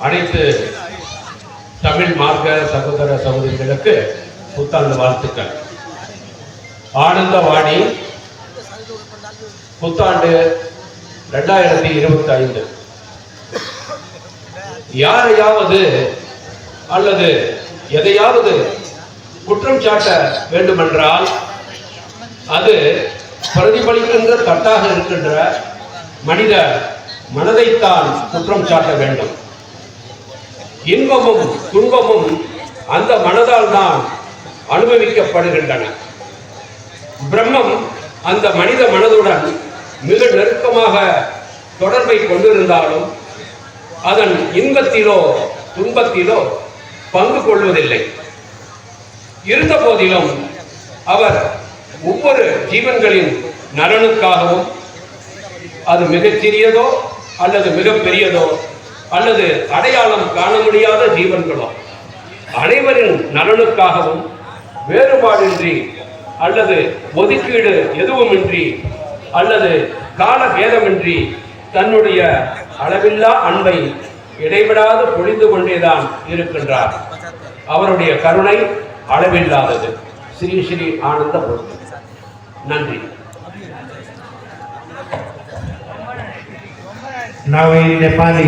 அனைத்து தமிழ் மார்க்க சகோதர சகோதரிகளுக்கு புத்தாண்டு வாழ்த்துக்கள். ஆனந்தவாணி புத்தாண்டு ரெண்டாயிரத்தி இருபத்தி ஐந்து யாரையாவது அல்லது எதையாவது குற்றம் சாட்ட வேண்டுமென்றால் அது பிரதிபலிக்கின்ற தட்டாக இருக்கின்ற மனித மனதைத்தான் குற்றம் சாட்ட வேண்டும். இன்பமும் துன்பமும் அந்த மனதால் தான் அனுபவிக்கப்படுகின்றன. பிரம்மம் அந்த மனித மனதுடன் மிக நெருக்கமாக தொடர்பை கொண்டிருந்தாலும் அதன் இன்பத்திலோ துன்பத்திலோ பங்கு கொள்வதில்லை. இருந்த போதிலும் அவர் ஒவ்வொரு ஜீவன்களின் நலனுக்காகவும் அது மிகச்சிறியதோ அல்லது மிகப்பெரியதோ அல்லது அடையாளம் காண முடியாத ஜீவன்களோ? அனைவரின் நலனுக்காகவும் வேறுபாடின்றி அல்லது ஒதுக்கீடு எதுவுமின்றி அல்லது கால பேதமின்றி தன்னுடைய அளவில்லா அன்பை இடைவிடாது பொழிந்து கொண்டேதான் இருக்கின்றார். அவருடைய கருணை அளவில்லாதது. ஸ்ரீ ஸ்ரீ ஆனந்த நன்றி. ನಾವು ಈ ನೆಪಾಲಿ